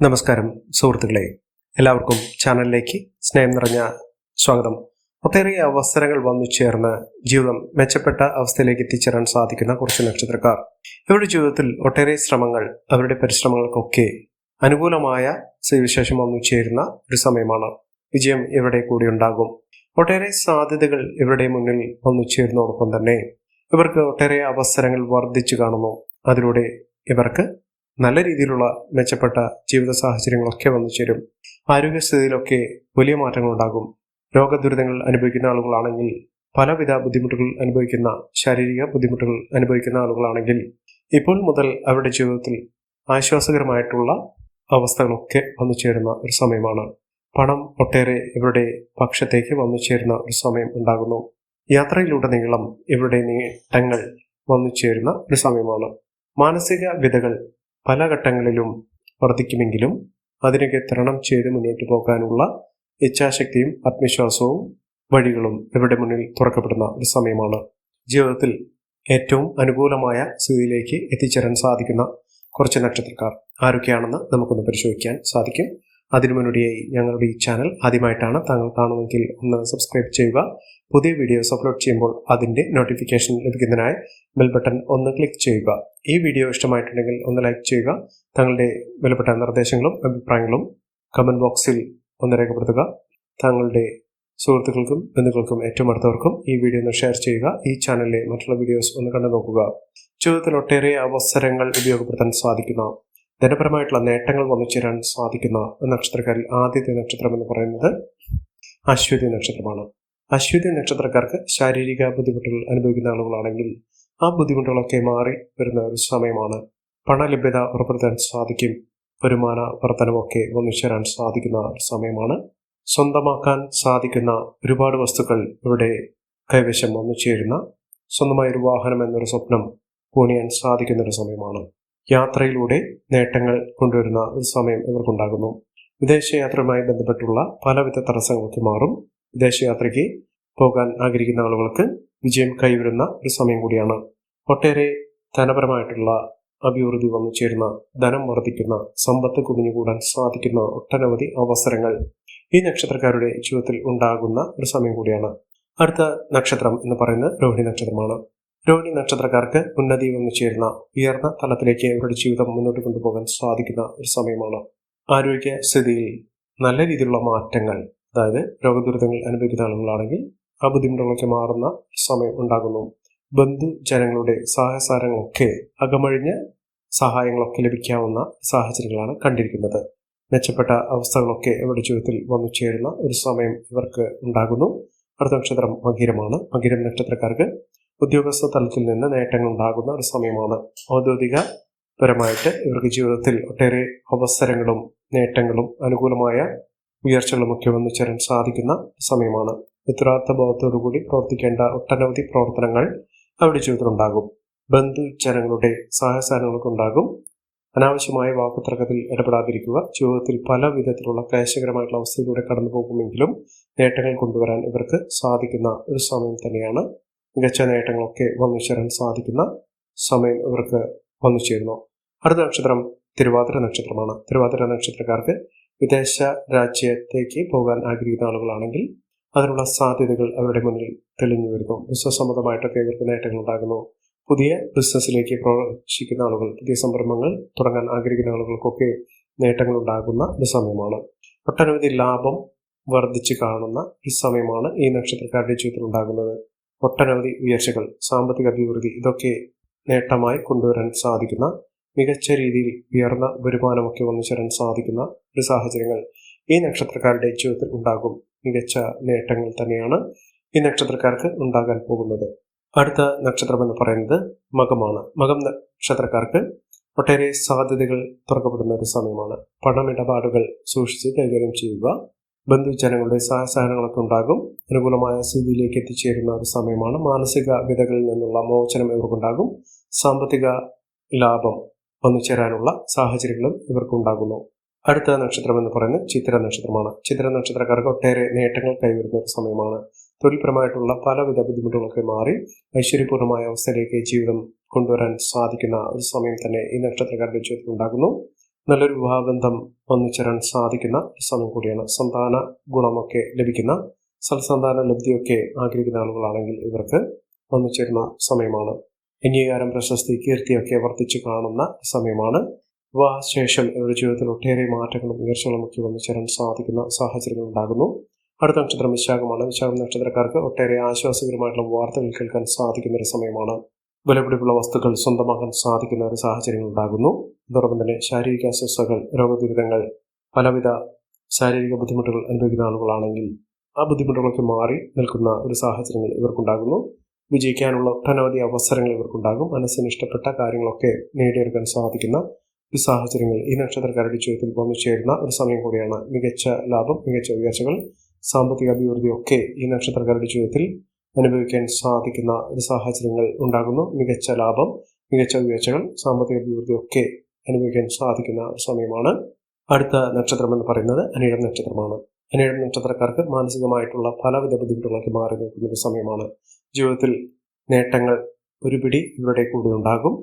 നമസ്കാരം സുഹൃത്തുക്കളെ. എല്ലാവർക്കും ചാനലിലേക്ക് സ്നേഹം നിറഞ്ഞ സ്വാഗതം. ഒട്ടേറെ അവസരങ്ങൾ വന്നു ചേർന്ന് ജീവിതം മെച്ചപ്പെട്ട അവസ്ഥയിലേക്ക് എത്തിച്ചേരാൻ സാധിക്കുന്ന കുറച്ച് നക്ഷത്രക്കാർ. ഇവരുടെ ജീവിതത്തിൽ ഒട്ടേറെ ശ്രമങ്ങൾ അവരുടെ പരിശ്രമങ്ങൾക്കൊക്കെ അനുകൂലമായ സ്ഥിതിവിശേഷം വന്നു ചേരുന്ന ഒരു സമയമാണ്. വിജയം ഇവരുടെ കൂടി ഉണ്ടാകും. ഒട്ടേറെ സാധ്യതകൾ ഇവരുടെ മുന്നിൽ വന്നു ചേരുന്നതോടൊപ്പം തന്നെ ഇവർക്ക് ഒട്ടേറെ അവസരങ്ങൾ വർദ്ധിച്ചു കാണുന്നു. അതിലൂടെ ഇവർക്ക് നല്ല രീതിയിലുള്ള മെച്ചപ്പെട്ട ജീവിത സാഹചര്യങ്ങളൊക്കെ വന്നു ചേരും. ആരോഗ്യസ്ഥിതിയിലൊക്കെ വലിയ മാറ്റങ്ങൾ ഉണ്ടാകും രോഗദുരിതങ്ങൾ അനുഭവിക്കുന്ന ആളുകളാണെങ്കിൽ പലവിധ ബുദ്ധിമുട്ടുകൾ അനുഭവിക്കുന്ന ശാരീരിക ബുദ്ധിമുട്ടുകൾ അനുഭവിക്കുന്ന ആളുകളാണെങ്കിൽ ഇപ്പോൾ മുതൽ അവരുടെ ജീവിതത്തിൽ ആശ്വാസകരമായിട്ടുള്ള അവസ്ഥകളൊക്കെ വന്നു ചേരുന്ന ഒരു സമയമാണ്. പണം ഒട്ടേറെ ഇവരുടെ പക്ഷത്തേക്ക് വന്നു ചേരുന്ന ഒരു സമയം ഉണ്ടാകുന്നു. യാത്രയിലൂടെ യാത്രയിലുടനീളം ഇവരുടെ നേട്ടങ്ങൾ വന്നു ചേരുന്ന ഒരു സമയമാണ്. മാനസിക വിധകൾ പല ഘട്ടങ്ങളിലും വർദ്ധിക്കുമെങ്കിലും അതിനൊക്കെ തരണം ചെയ്ത് മുന്നോട്ട് പോകാനുള്ള ഇച്ഛാശക്തിയും ആത്മവിശ്വാസവും വഴികളും ഇവരുടെ മുന്നിൽ തുറക്കപ്പെടുന്ന ഒരു സമയമാണ്. ജീവിതത്തിൽ ഏറ്റവും അനുകൂലമായ സ്ഥിതിയിലേക്ക് എത്തിച്ചേരാൻ സാധിക്കുന്ന കുറച്ച് നക്ഷത്രക്കാർ ആരൊക്കെയാണെന്ന് നമുക്കൊന്ന് പരിശോധിക്കാൻ സാധിക്കും. അതിനു മുന്നോടിയായി ഞങ്ങളുടെ ഈ ചാനൽ ആദ്യമായിട്ടാണ് താങ്കൾ കാണുമെങ്കിൽ ഒന്ന് സബ്സ്ക്രൈബ് ചെയ്യുക. പുതിയ വീഡിയോസ് അപ്ലോഡ് ചെയ്യുമ്പോൾ അതിന്റെ നോട്ടിഫിക്കേഷൻ ലഭിക്കുന്നതിനായി ബെൽ ബട്ടൺ ഒന്ന് ക്ലിക്ക് ചെയ്യുക. ഈ വീഡിയോ ഇഷ്ടമായിട്ടുണ്ടെങ്കിൽ ഒന്ന് ലൈക്ക് ചെയ്യുക. താങ്കളുടെ വിലപ്പെട്ട നിർദ്ദേശങ്ങളും അഭിപ്രായങ്ങളും കമന്റ് ബോക്സിൽ ഒന്ന് രേഖപ്പെടുത്തുക. താങ്കളുടെ സുഹൃത്തുക്കൾക്കും ബന്ധുക്കൾക്കും ഏറ്റവും അടുത്തവർക്കും ഈ വീഡിയോ ഒന്ന് ഷെയർ ചെയ്യുക. ഈ ചാനലിലെ മറ്റുള്ള വീഡിയോസ് ഒന്ന് കണ്ടു നോക്കുക ജീവിതത്തിൽ ഒട്ടേറെ അവസരങ്ങൾ ഉപയോഗപ്പെടുത്താൻ സാധിക്കുന്ന. ധനപരമായിട്ടുള്ള നേട്ടങ്ങൾ വന്നു ചേരാൻ സാധിക്കുന്ന നക്ഷത്രക്കാരിൽ ആദ്യത്തെ നക്ഷത്രം എന്ന് പറയുന്നത് അശ്വതി നക്ഷത്രമാണ്. അശ്വതി നക്ഷത്രക്കാർക്ക് ശാരീരിക ബുദ്ധിമുട്ടുകൾ അനുഭവിക്കുന്ന ആളുകളാണെങ്കിൽ ആ ബുദ്ധിമുട്ടുകളൊക്കെ മാറി വരുന്ന ഒരു സമയമാണ്. പണലഭ്യത ഉറപ്പെടുത്താൻ സാധിക്കും. വരുമാന വർധനമൊക്കെ വന്നു ചേരാൻ സാധിക്കുന്ന സമയമാണ്. സ്വന്തമാക്കാൻ സാധിക്കുന്ന ഒരുപാട് വസ്തുക്കൾ ഇവിടെ കൈവശം വന്നു ചേരുന്ന സ്വന്തമായ ഒരു വാഹനം എന്നൊരു സ്വപ്നം പൂണിയാൻ സാധിക്കുന്ന ഒരു സമയമാണ്. യാത്രയിലൂടെ നേട്ടങ്ങൾ കൊണ്ടുവരുന്ന ഒരു സമയം ഇവർക്കുണ്ടാകുന്നു. വിദേശയാത്രയുമായി ബന്ധപ്പെട്ടുള്ള പലവിധ തടസ്സങ്ങളൊക്കെ മാറും. വിദേശയാത്രയ്ക്ക് പോകാൻ ആഗ്രഹിക്കുന്ന ആളുകൾക്ക് വിജയം കൈവരുന്ന ഒരു സമയം കൂടിയാണ്. ഒട്ടേറെ ധനപരമായിട്ടുള്ള അഭിവൃദ്ധി വന്നു ചേരുന്ന ധനം വർദ്ധിക്കുന്ന സമ്പത്ത് കുമിഞ്ഞുകൂടാൻ സാധിക്കുന്ന ഒട്ടനവധി അവസരങ്ങൾ ഈ നക്ഷത്രക്കാരുടെ ജീവിതത്തിൽ ഉണ്ടാകുന്ന ഒരു സമയം കൂടിയാണ്. അടുത്ത നക്ഷത്രം എന്ന് പറയുന്നത് രോഹിണി നക്ഷത്രമാണ്. രോഹിണി നക്ഷത്രക്കാർക്ക് ഉന്നതി വന്നു ചേരുന്ന ഉയർന്ന തലത്തിലേക്ക് ഇവരുടെ ജീവിതം മുന്നോട്ട് കൊണ്ടുപോകാൻ സാധിക്കുന്ന ഒരു സമയമാണ്. ആരോഗ്യ സ്ഥിതിയിൽ നല്ല രീതിയിലുള്ള മാറ്റങ്ങൾ അതായത് രോഗദുരിതങ്ങൾ അനുഭവിക്കുന്ന ആളുകളാണെങ്കിൽ ആ ബുദ്ധിമുട്ടുകളൊക്കെ മാറുന്ന സമയം ഉണ്ടാകുന്നു. ബന്ധു ജനങ്ങളുടെ സഹായസാരങ്ങളൊക്കെ അകമഴിഞ്ഞ് സഹായങ്ങളൊക്കെ ലഭിക്കാവുന്ന സാഹചര്യങ്ങളാണ് കണ്ടിരിക്കുന്നത്. മെച്ചപ്പെട്ട അവസ്ഥകളൊക്കെ ഇവരുടെ ജീവിതത്തിൽ വന്നു ചേരുന്ന ഒരു സമയം ഇവർക്ക് ഉണ്ടാകുന്നു. അടുത്ത നക്ഷത്രം മകിരമാണ് മകിരം നക്ഷത്രക്കാർക്ക് ഉദ്യോഗസ്ഥ തലത്തിൽ നിന്ന് നേട്ടങ്ങൾ ഉണ്ടാകുന്ന ഒരു സമയമാണ്. ഔദ്യോഗിക പരമായിട്ട് ഇവർക്ക് ജീവിതത്തിൽ ഒട്ടേറെ അവസരങ്ങളും നേട്ടങ്ങളും അനുകൂലമായ ഉയർച്ചകളും ഒക്കെ വന്നു ചേരാൻ സാധിക്കുന്ന സമയമാണ്. ഉത്തരവാദിത്ത ബോധത്തോടുകൂടി പ്രവർത്തിക്കേണ്ട ഒട്ടനവധി പ്രവർത്തനങ്ങൾ അവരുടെ ജനങ്ങളുടെ സഹായസാധനങ്ങളൊക്കെ ഉണ്ടാകും. അനാവശ്യമായ വാക്കുതർക്കത്തിൽ ഇടപെടാതിരിക്കുക ജീവിതത്തിൽ പല വിധത്തിലുള്ള ക്ലേശകരമായിട്ടുള്ള അവസ്ഥയിലൂടെ കടന്നു പോകുമെങ്കിലും നേട്ടങ്ങൾ കൊണ്ടുവരാൻ ഇവർക്ക് സാധിക്കുന്ന ഒരു സമയം തന്നെയാണ് മികച്ച നേട്ടങ്ങളൊക്കെ വന്നു ചേരാൻ സാധിക്കുന്ന സമയം ഇവർക്ക് വന്നു ചേരുന്നു. അടുത്ത നക്ഷത്രം തിരുവാതിര നക്ഷത്രമാണ്. തിരുവാതിര നക്ഷത്രക്കാർക്ക് വിദേശ രാജ്യത്തേക്ക് പോകാൻ ആഗ്രഹിക്കുന്ന ആളുകളാണെങ്കിൽ അതിനുള്ള സാധ്യതകൾ അവരുടെ മുന്നിൽ തെളിഞ്ഞു വരുന്നു. ബിസിനസ് സംബന്ധമായിട്ടൊക്കെ ഇവർക്ക് നേട്ടങ്ങൾ ഉണ്ടാകുന്നു. പുതിയ ബിസിനസ്സിലേക്ക് പ്രവേശിക്കുന്ന ആളുകൾ പുതിയ സംരംഭങ്ങൾ തുടങ്ങാൻ ആഗ്രഹിക്കുന്ന ആളുകൾക്കൊക്കെ നേട്ടങ്ങൾ ഉണ്ടാകുന്ന ഒരു സമയമാണ്. ഒട്ടനവധി ലാഭം വർദ്ധിച്ചു കാണുന്ന ഒരു സമയമാണ് ഈ നക്ഷത്രക്കാരുടെ ജീവിതത്തിൽ ഉണ്ടാകുന്നത്. ഒട്ടനവധി ഉയർച്ചകൾ സാമ്പത്തിക അഭിവൃദ്ധി ഇതൊക്കെ നേട്ടമായി കൊണ്ടുവരാൻ സാധിക്കുന്ന മികച്ച രീതിയിൽ ഉയർന്ന വരുമാനമൊക്കെ വന്നു ചേരാൻ സാധിക്കുന്ന ഒരു സാഹചര്യങ്ങൾ ഈ നക്ഷത്രക്കാരുടെ ജീവിതത്തിൽ ഉണ്ടാകും. മികച്ച നേട്ടങ്ങൾ തന്നെയാണ് ഈ നക്ഷത്രക്കാർക്ക് ഉണ്ടാകാൻ പോകുന്നത്. അടുത്ത നക്ഷത്രം എന്ന് പറയുന്നത് മകമാണ്. മകം നക്ഷത്രക്കാർക്ക് ഒട്ടേറെ സാധ്യതകൾ തുറക്കപ്പെടുന്ന ഒരു സമയമാണ്. പണമിടപാടുകൾ സൂക്ഷിച്ച് കൈകാര്യം ചെയ്യുക ബന്ധുജനങ്ങളുടെ സഹസഹനങ്ങളൊക്കെ ഉണ്ടാകും. അനുകൂലമായ സ്ഥിതിയിലേക്ക് എത്തിച്ചേരുന്ന ഒരു സമയമാണ് മാനസിക വിധകളിൽ നിന്നുള്ള മോചനം ഇവർക്കുണ്ടാകും. സാമ്പത്തിക ലാഭം വന്നുചേരാനുള്ള സാഹചര്യങ്ങളും ഇവർക്കുണ്ടാകുന്നു. അടുത്ത നക്ഷത്രം എന്ന് പറയുന്നത് ചിത്ര നക്ഷത്രമാണ്. ചിത്ര നക്ഷത്രക്കാർക്ക് ഒട്ടേറെ നേട്ടങ്ങൾ കൈവരുന്ന ഒരു സമയമാണ്. തൊഴിൽപരമായിട്ടുള്ള പലവിധ ബുദ്ധിമുട്ടുകളൊക്കെ മാറി ഐശ്വര്യപൂർണമായ അവസ്ഥയിലേക്ക് ജീവിതം കൊണ്ടുവരാൻ സാധിക്കുന്ന ഒരു സമയം തന്നെ ഈ നക്ഷത്രക്കാരുടെ ജീവിതത്തിൽ ഉണ്ടാകുന്നു. നല്ലൊരു വിവാഹബന്ധം ഒന്നിച്ചേരാൻ സാധിക്കുന്ന ഒരു സമയം കൂടിയാണ് സന്താന ഗുണമൊക്കെ ലഭിക്കുന്ന സൽസന്താന ലബ്ധിയൊക്കെ ആഗ്രഹിക്കുന്ന ആളുകളാണെങ്കിൽ ഇവർക്ക് ഒന്നിച്ചേരുന്ന സമയമാണ്. അംഗീകാരം പ്രശസ്തി കീർത്തിയൊക്കെ വർദ്ധിച്ചു കാണുന്ന സമയമാണ്. വിവാഹശേഷം ഇവരുടെ ജീവിതത്തിൽ ഒട്ടേറെ മാറ്റങ്ങളും ഉയർച്ചകളും ഒക്കെ വന്നുചേരാൻ സാധിക്കുന്ന സാഹചര്യങ്ങൾ ഉണ്ടാകുന്നു. അടുത്ത നക്ഷത്രം വിശാഖമാണ്. വിശാഖം നക്ഷത്രക്കാർക്ക് ഒട്ടേറെ ആശ്വാസകരമായിട്ടുള്ള വാർത്തകൾ കേൾക്കാൻ സാധിക്കുന്ന ഒരു സമയമാണ്. വിലപിടിപ്പുള്ള വസ്തുക്കൾ സ്വന്തമാക്കാൻ സാധിക്കുന്ന ഒരു സാഹചര്യങ്ങൾ ഉണ്ടാകുന്നു. അതോടൊപ്പം തന്നെ ശാരീരിക അസ്വസ്ഥകൾ രോഗദുരിതങ്ങൾ പലവിധ ശാരീരിക ബുദ്ധിമുട്ടുകൾ അനുഭവിക്കുന്ന ആളുകളാണെങ്കിൽ ആ ബുദ്ധിമുട്ടുകളൊക്കെ മാറി നിൽക്കുന്ന ഒരു സാഹചര്യങ്ങൾ ഇവർക്കുണ്ടാകുന്നു. വിജയിക്കാനുള്ള ഒട്ടനവധി അവസരങ്ങൾ ഇവർക്കുണ്ടാകും. മനസ്സിന് ഇഷ്ടപ്പെട്ട കാര്യങ്ങളൊക്കെ നേടിയെടുക്കാൻ സാധിക്കുന്ന ഒരു സാഹചര്യങ്ങൾ ഈ നക്ഷത്രക്കാരുടെ ജീവിതത്തിൽ വന്നു ചേരുന്ന ഒരു സമയം കൂടിയാണ് മികച്ച ലാഭം മികച്ച ഉയർച്ചകൾ സാമ്പത്തിക അഭിവൃദ്ധി ഒക്കെ ഈ നക്ഷത്രക്കാരുടെ ജീവിതത്തിൽ അനുഭവിക്കാൻ സാധിക്കുന്ന ഒരു സാഹചര്യങ്ങൾ ഉണ്ടാകുന്നു. മികച്ച ലാഭം മികച്ച ഉയർച്ചകൾ സാമ്പത്തിക അഭിവൃദ്ധി ഒക്കെ അനുഭവിക്കാൻ സാധിക്കുന്ന സമയമാണ്. അടുത്ത നക്ഷത്രം എന്ന് പറയുന്നത് അനിഴം നക്ഷത്രമാണ്. അനിഴം നക്ഷത്രക്കാർക്ക് മാനസികമായിട്ടുള്ള പലവിധ ബുദ്ധിമുട്ടുകളൊക്കെ മാറി നിൽക്കുന്ന ഒരു സമയമാണ്. ജീവിതത്തിൽ നേട്ടങ്ങൾ ഒരു പിടി ഇവരുടെ കൂടെ ഉണ്ടാകും.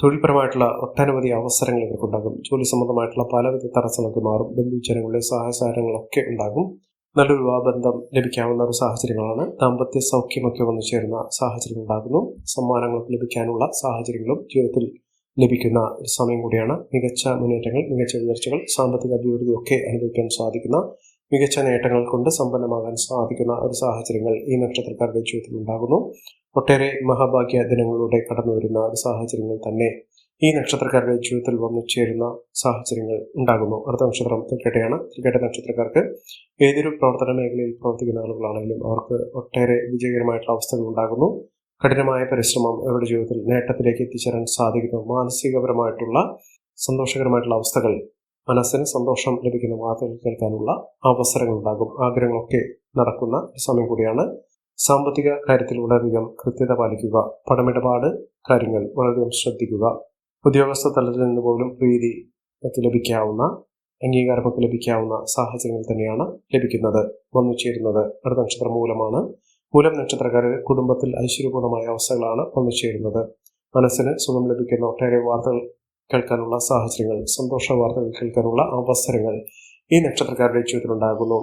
തൊഴിൽപരമായിട്ടുള്ള ഒട്ടനവധി അവസരങ്ങൾ ഇവർക്കുണ്ടാകും ജോലി സംബന്ധമായിട്ടുള്ള പലവിധ തടസ്സങ്ങളൊക്കെ മാറും. ബന്ധുജനങ്ങളുടെ സഹസാരങ്ങളൊക്കെ ഉണ്ടാകും. നല്ലൊരു വിവാഹബന്ധം ലഭിക്കാവുന്ന ഒരു സാഹചര്യങ്ങളാണ്. ദാമ്പത്യ സൗഖ്യമൊക്കെ വന്നു ചേരുന്ന സാഹചര്യങ്ങൾ ഉണ്ടാകുന്നു. സമ്മാനങ്ങളൊക്കെ ലഭിക്കാനുള്ള സാഹചര്യങ്ങളും ജീവിതത്തിൽ ലഭിക്കുന്ന ഒരു സമയം കൂടിയാണ്. മികച്ച മുന്നേറ്റങ്ങൾ മികച്ച ഉയർച്ചകൾ സാമ്പത്തിക അഭിവൃദ്ധി ഒക്കെ അനുഭവിക്കാൻ സാധിക്കുന്ന മികച്ച നേട്ടങ്ങൾ കൊണ്ട് സമ്പന്നമാകാൻ സാധിക്കുന്ന ഒരു സാഹചര്യങ്ങൾ ഈ നക്ഷത്രക്കാരുടെ ജീവിതത്തിൽ ഉണ്ടാകുന്നു. ഒട്ടേറെ മഹാഭാഗ്യ ദിനങ്ങളിലൂടെ കടന്നു വരുന്ന ഒരു സാഹചര്യങ്ങൾ തന്നെ ഈ നക്ഷത്രക്കാരുടെ ജീവിതത്തിൽ വന്നു ചേരുന്ന സാഹചര്യങ്ങൾ ഉണ്ടാകുന്നു. അടുത്ത നക്ഷത്രം തൃക്കേട്ടയാണ് തൃക്കേട്ട നക്ഷത്രക്കാർക്ക് ഏതൊരു പ്രവർത്തന മേഖലയിൽ പ്രവർത്തിക്കുന്ന ആളുകളാണെങ്കിലും അവർക്ക് ഒട്ടേറെ വിജയകരമായിട്ടുള്ള അവസ്ഥകൾ ഉണ്ടാകുന്നു. കഠിനമായ പരിശ്രമം അവരുടെ ജീവിതത്തിൽ നേട്ടത്തിലേക്ക് എത്തിച്ചേരാൻ സാധിക്കുന്നു. മാനസികപരമായിട്ടുള്ള സന്തോഷകരമായിട്ടുള്ള അവസ്ഥകൾ മനസ്സിന് സന്തോഷം ലഭിക്കുന്ന വാർത്തകൾ കേൾക്കാനുള്ള അവസരങ്ങൾ ഉണ്ടാകും ആഗ്രഹങ്ങളൊക്കെ നടക്കുന്ന സമയം കൂടിയാണ്. സാമ്പത്തിക കാര്യത്തിൽ വളരെയധികം കൃത്യത പാലിക്കുക. പണമിടപാട് കാര്യങ്ങൾ വളരെയധികം ശ്രദ്ധിക്കുക. ഉദ്യോഗസ്ഥ തലത്തിൽ നിന്ന് പോലും പ്രീതി ലഭിക്കാവുന്ന അംഗീകാരമൊക്കെ ലഭിക്കാവുന്ന സാഹചര്യങ്ങൾ തന്നെയാണ് ലഭിക്കുന്നത്. വന്നു ചേരുന്നത്. അടുത്ത നക്ഷത്രം മൂലമാണ്. മൂലം നക്ഷത്രക്കാരെ കുടുംബത്തിൽ ഐശ്വര്യപൂർണമായ അവസ്ഥകളാണ് വന്നു ചേരുന്നത്. മനസ്സിന് സുഖം ലഭിക്കുന്ന ഒട്ടേറെ വാർത്തകൾ കേൾക്കാനുള്ള സാഹചര്യങ്ങൾ സന്തോഷ വാർത്തകൾ കേൾക്കാനുള്ള അവസരങ്ങൾ ഈ നക്ഷത്രക്കാരുടെ ജീവിതത്തിൽ ഉണ്ടാകുന്നു.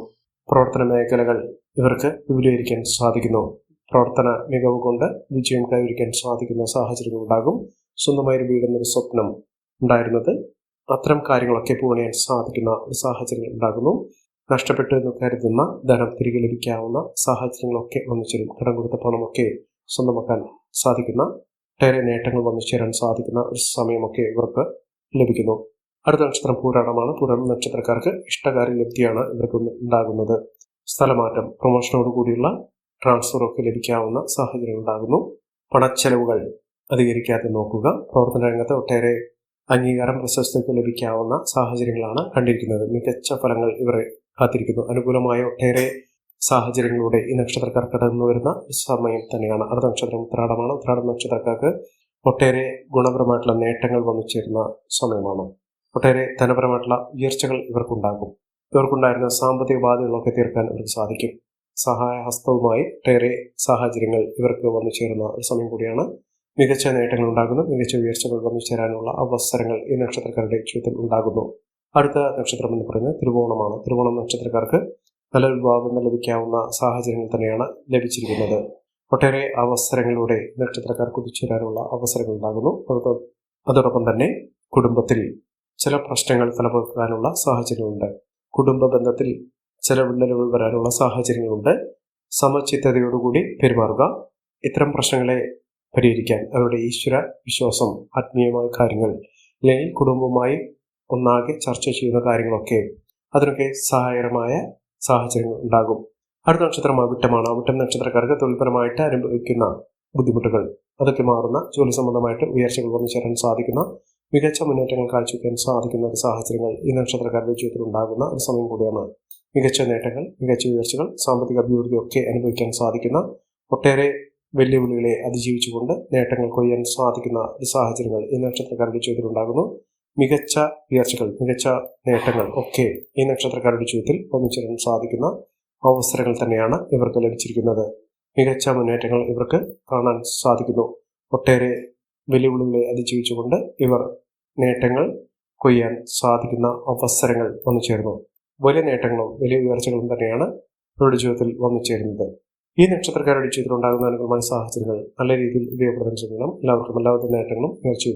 പ്രവർത്തന മേഖലകൾ ഇവർക്ക് വിപുലീകരിക്കാൻ സാധിക്കുന്നു. പ്രവർത്തന മികവ് കൊണ്ട് വിജയം കൈവരിക്കാൻ സാധിക്കുന്ന സാഹചര്യങ്ങൾ ഉണ്ടാകും. സ്വന്തമായി വീടുന്നൊരു സ്വപ്നം ഉണ്ടായിരുന്നത് അത്തരം കാര്യങ്ങളൊക്കെ പൂണിയാൻ സാധിക്കുന്ന ഒരു സാഹചര്യങ്ങൾ ഉണ്ടാകുന്നു. നഷ്ടപ്പെട്ടു എന്ന് കരുതുന്ന ധനം തിരികെ ലഭിക്കാവുന്ന സാഹചര്യങ്ങളൊക്കെ വന്നു ചേരും. കടം കൊടുത്ത പണമൊക്കെ സ്വന്തമാക്കാൻ സാധിക്കുന്ന ഒട്ടേറെ നേട്ടങ്ങൾ വന്നു ചേരാൻ സാധിക്കുന്ന ഒരു സമയമൊക്കെ ഇവർക്ക് ലഭിക്കുന്നു. അടുത്ത നക്ഷത്രം പൂരാടമാണ് പൂരാടം നക്ഷത്രക്കാർക്ക് ഇഷ്ടകാര്യ ലബ്ധിയാണ് ഇവർക്ക് ഉണ്ടാകുന്നത്. സ്ഥലമാറ്റം പ്രൊമോഷനോട് കൂടിയുള്ള ട്രാൻസ്ഫറൊക്കെ ലഭിക്കാവുന്ന സാഹചര്യം ഉണ്ടാകുന്നു. പണച്ചെലവുകൾ അധികരിക്കാതെ നോക്കുക. പ്രവർത്തന രംഗത്ത് ഒട്ടേറെ അംഗീകാരം പ്രശസ്തിക്ക് ലഭിക്കാവുന്ന സാഹചര്യങ്ങളാണ് കണ്ടിരിക്കുന്നത്. മികച്ച ഫലങ്ങൾ ഇവരെ കാത്തിരിക്കുന്നു. അനുകൂലമായ ഒട്ടേറെ സാഹചര്യങ്ങളിലൂടെ ഈ നക്ഷത്രക്കാർ കടന്നു വരുന്ന സമയം തന്നെയാണ്. അടുത്ത നക്ഷത്രം ഉത്രാടമാണ്. ഉത്രാടം നക്ഷത്രക്കാർക്ക് ഒട്ടേറെ ഗുണപരമായിട്ടുള്ള നേട്ടങ്ങൾ വന്നു ചേരുന്ന സമയമാണ്. ഒട്ടേറെ ധനപരമായിട്ടുള്ള ഉയർച്ചകൾ ഇവർക്കുണ്ടാകും. ഇവർക്കുണ്ടായിരുന്ന സാമ്പത്തിക ബാധ്യതകളൊക്കെ തീർക്കാൻ ഇവർക്ക് സാധിക്കും. സഹായ ഹസ്തവുമായി ഒട്ടേറെ സാഹചര്യങ്ങൾ ഇവർക്ക് വന്നു ചേരുന്ന ഒരു സമയം കൂടിയാണ് മികച്ച നേട്ടങ്ങൾ ഉണ്ടാകുന്നു. മികച്ച ഉയർച്ചകൾ വന്നു ചേരാനുള്ള അവസരങ്ങൾ ഈ നക്ഷത്രക്കാരുടെ ജീവിതത്തിൽ ഉണ്ടാകുന്നു. അടുത്ത നക്ഷത്രം എന്ന് പറയുന്നത് തിരുവോണമാണ്. തിരുവോണം നക്ഷത്രക്കാർക്ക് നല്ല ഭാഗം ലഭിക്കാവുന്ന സാഹചര്യങ്ങൾ തന്നെയാണ് ലഭിച്ചിരിക്കുന്നത്. ഒട്ടേറെ അവസരങ്ങളിലൂടെ നക്ഷത്രക്കാർ കുതിച്ചുവരാനുള്ള അവസരങ്ങൾ ഉണ്ടാകുന്നു. അതോടൊപ്പം തന്നെ കുടുംബത്തിൽ ചില പ്രശ്നങ്ങൾ തലപൊക്കാനുള്ള സാഹചര്യമുണ്ട് കുടുംബ ബന്ധത്തിൽ ചില വിള്ളലുകൾ വരാനുള്ള സാഹചര്യങ്ങളുണ്ട്. സമചിത്തതയോടുകൂടി പെരുമാറുക. ഇത്തരം പ്രശ്നങ്ങളെ പരിഹരിക്കാൻ അവരുടെ ഈശ്വര വിശ്വാസം ആത്മീയമായ കാര്യങ്ങൾ അല്ലെങ്കിൽ കുടുംബവുമായി ഒന്നാകെ ചർച്ച ചെയ്യുന്ന കാര്യങ്ങളൊക്കെ അതിനൊക്കെ സഹായകരമായ സാഹചര്യങ്ങൾ ഉണ്ടാകും. അടുത്ത നക്ഷത്രം അവിട്ടമാണ് അവിട്ടം നക്ഷത്രക്കാർക്ക് തൊഴിൽപരമായിട്ട് അനുഭവിക്കുന്ന ബുദ്ധിമുട്ടുകൾ. അതൊക്കെ മാറുന്ന ജോലി സംബന്ധമായിട്ട് ഉയർച്ചകൾ വന്നു ചേരാൻ സാധിക്കുന്ന മികച്ച മുന്നേറ്റങ്ങൾ കാഴ്ചവെക്കാൻ സാധിക്കുന്ന ഒരു സാഹചര്യങ്ങൾ ഈ നക്ഷത്രക്കാരുടെ ജീവിതത്തിൽ ഉണ്ടാകുന്ന ഒരു സമയം കൂടിയാണ്. മികച്ച നേട്ടങ്ങൾ മികച്ച ഉയർച്ചകൾ സാമ്പത്തിക അഭിവൃദ്ധി ഒക്കെ അനുഭവിക്കാൻ സാധിക്കുന്ന ഒട്ടേറെ വെല്ലുവിളികളെ അതിജീവിച്ചുകൊണ്ട് നേട്ടങ്ങൾ കൊയ്യാൻ സാധിക്കുന്ന സാഹചര്യങ്ങൾ ഈ നക്ഷത്രക്കാരുടെ ജീവിതത്തിൽ ഉണ്ടാകുന്നു. മികച്ച ഉയർച്ചകൾ മികച്ച നേട്ടങ്ങൾ ഒക്കെ ഈ നക്ഷത്രക്കാരുടെ ജീവിതത്തിൽ ഒന്നിച്ചേരാൻ സാധിക്കുന്ന അവസരങ്ങൾ തന്നെയാണ് ഇവർക്ക് ലഭിച്ചിരിക്കുന്നത്. മികച്ച മുന്നേറ്റങ്ങൾ ഇവർക്ക് കാണാൻ സാധിക്കുന്നു. ഒട്ടേറെ വെല്ലുവിളികളെ അതിജീവിച്ചുകൊണ്ട് ഇവർ നേട്ടങ്ങൾ കൊയ്യാൻ സാധിക്കുന്ന അവസരങ്ങൾ വന്നു ചേരുന്നു വലിയ നേട്ടങ്ങളും വലിയ ഉയർച്ചകളും തന്നെയാണ് ഇവരുടെ ജീവിതത്തിൽ വന്നു ചേരുന്നത് ഈ നക്ഷത്രക്കാരുടെ ജീവിതത്തിൽ ഉണ്ടാകുന്ന അനുകൂലമായ സാഹചര്യങ്ങൾ നല്ല രീതിയിൽ ഉപയോഗപ്പെടുത്താൻ ശ്രമിക്കണം എല്ലാവർക്കും എല്ലാവിധ നേട്ടങ്ങളും ഉയർച്ചയും